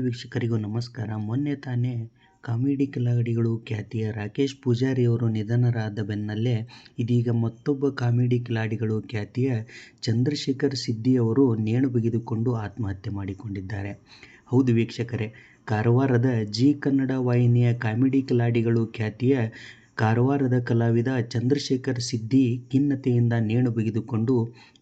ವೀಕ್ಷಕರಿಗೂ ನಮಸ್ಕಾರ. ಮೊನ್ನೆ ತಾನೇ ಕಾಮಿಡಿ ಕಿಲಾಡಿಗಳು ಖ್ಯಾತಿಯ ರಾಕೇಶ್ ಪೂಜಾರಿಯವರು ನಿಧನರಾದ ಬೆನ್ನಲ್ಲೇ ಇದೀಗ ಮತ್ತೊಬ್ಬ ಕಾಮಿಡಿ ಕಿಲಾಡಿಗಳು ಖ್ಯಾತಿಯ ಚಂದ್ರಶೇಖರ್ ಸಿದ್ದಿಯವರು ನೇಣು ಬಿಗಿದುಕೊಂಡು ಆತ್ಮಹತ್ಯೆ ಮಾಡಿಕೊಂಡಿದ್ದಾರೆ. ಹೌದು ವೀಕ್ಷಕರೇ, ಕಾರವಾರದ ಜಿ ಕನ್ನಡ ವಾಹಿನಿಯ ಕಾಮಿಡಿ ಕಿಲಾಡಿಗಳು ಖ್ಯಾತಿಯ ಕಾರವಾರದ ಕಲಾವಿದ ಚಂದ್ರಶೇಖರ್ ಸಿದ್ದಿ ಖಿನ್ನತೆಯಿಂದ ನೇಣು ಬಿಗಿದುಕೊಂಡು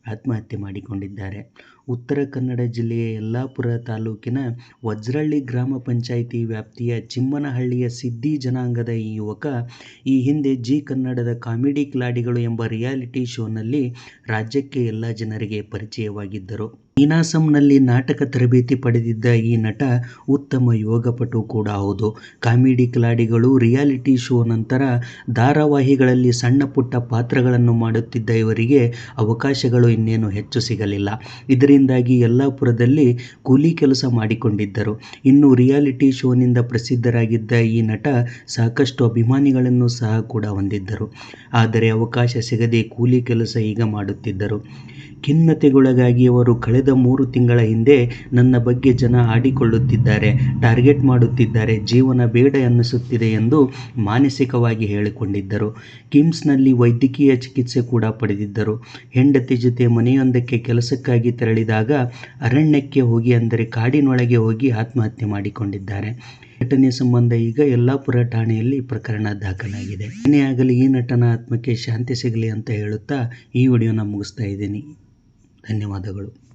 ಆತ್ಮಹತ್ಯೆ ಮಾಡಿಕೊಂಡಿದ್ದಾರೆ. ಉತ್ತರ ಕನ್ನಡ ಜಿಲ್ಲೆಯ ಯಲ್ಲಾಪುರ ತಾಲೂಕಿನ ವಜ್ರಳ್ಳಿ ಗ್ರಾಮ ಪಂಚಾಯಿತಿ ವ್ಯಾಪ್ತಿಯ ಚಿಮ್ಮನಹಳ್ಳಿಯ ಸಿದ್ದಿ ಜನಾಂಗದ ಈ ಯುವಕ ಈ ಹಿಂದೆ ಜೀ ಕನ್ನಡದ ಕಾಮಿಡಿ ಕಿಲಾಡಿಗಳು ಎಂಬ ರಿಯಾಲಿಟಿ ಶೋನಲ್ಲಿ ರಾಜ್ಯಕ್ಕೆ ಎಲ್ಲ ಜನರಿಗೆ ಪರಿಚಯವಾಗಿದ್ದರು. ನೀನಾಸಂನಲ್ಲಿ ನಾಟಕ ತರಬೇತಿ ಪಡೆದಿದ್ದ ಈ ನಟ ಉತ್ತಮ ಯೋಗಪಟು ಕೂಡ ಹೌದು. ಕಾಮಿಡಿ ಕಿಲಾಡಿಗಳು ರಿಯಾಲಿಟಿ ಶೋ ನಂತರ ಧಾರಾವಾಹಿಗಳಲ್ಲಿ ಸಣ್ಣ ಪುಟ್ಟ ಪಾತ್ರಗಳನ್ನು ಮಾಡುತ್ತಿದ್ದ ಇವರಿಗೆ ಅವಕಾಶಗಳು ಇನ್ನೇನು ಹೆಚ್ಚು ಸಿಗಲಿಲ್ಲ. ಇದರಿಂದಾಗಿ ಯಲ್ಲಾಪುರದಲ್ಲಿ ಕೂಲಿ ಕೆಲಸ ಮಾಡಿಕೊಂಡಿದ್ದರು. ಇನ್ನು ರಿಯಾಲಿಟಿ ಶೋನಿಂದ ಪ್ರಸಿದ್ಧರಾಗಿದ್ದ ಈ ನಟ ಸಾಕಷ್ಟು ಅಭಿಮಾನಿಗಳನ್ನು ಸಹ ಕೂಡ ಹೊಂದಿದ್ದರು. ಆದರೆ ಅವಕಾಶ ಸಿಗದೆ ಕೂಲಿ ಕೆಲಸ ಈಗ ಮಾಡುತ್ತಿದ್ದರು. ಖಿನ್ನತೆಗೊಳಗಾಗಿ ಅವರು ಕಳೆದ ಮೂರು ತಿಂಗಳ ಹಿಂದೆ ನನ್ನ ಬಗ್ಗೆ ಜನ ಆಡಿಕೊಳ್ಳುತ್ತಿದ್ದಾರೆ, ಟಾರ್ಗೆಟ್ ಮಾಡುತ್ತಿದ್ದಾರೆ, ಜೀವನ ಬೇಡ ಅನ್ನಿಸುತ್ತಿದೆ ಎಂದು ಮಾನಸಿಕವಾಗಿ ಹೇಳಿಕೊಂಡಿದ್ದರು. ಕಿಮ್ಸ್ನಲ್ಲಿ ವೈದ್ಯಕೀಯ ಚಿಕಿತ್ಸೆ ಕೂಡ ಪಡೆದಿದ್ದರು. ಹೆಂಡತಿ ಜೊತೆ ಮನೆಯೊಂದಕ್ಕೆ ಕೆಲಸಕ್ಕಾಗಿ ತೆರಳಿದಾಗ ಅರಣ್ಯಕ್ಕೆ ಹೋಗಿ ಅಂದರೆ ಕಾಡಿನೊಳಗೆ ಹೋಗಿ ಆತ್ಮಹತ್ಯೆ ಮಾಡಿಕೊಂಡಿದ್ದಾರೆ. ಘಟನೆ ಸಂಬಂಧ ಈಗ ಯಲ್ಲಾಪುರ ಠಾಣೆಯಲ್ಲಿ ಪ್ರಕರಣ ದಾಖಲಾಗಿದೆ. ಏನೇ ಆಗಲಿ ಈ ನಟನ ಆತ್ಮಕ್ಕೆ ಶಾಂತಿ ಸಿಗಲಿ ಅಂತ ಹೇಳುತ್ತಾ ಈ ವಿಡಿಯೋನ ಮುಗಿಸ್ತಾ ಇದ್ದೀನಿ. ಧನ್ಯವಾದಗಳು.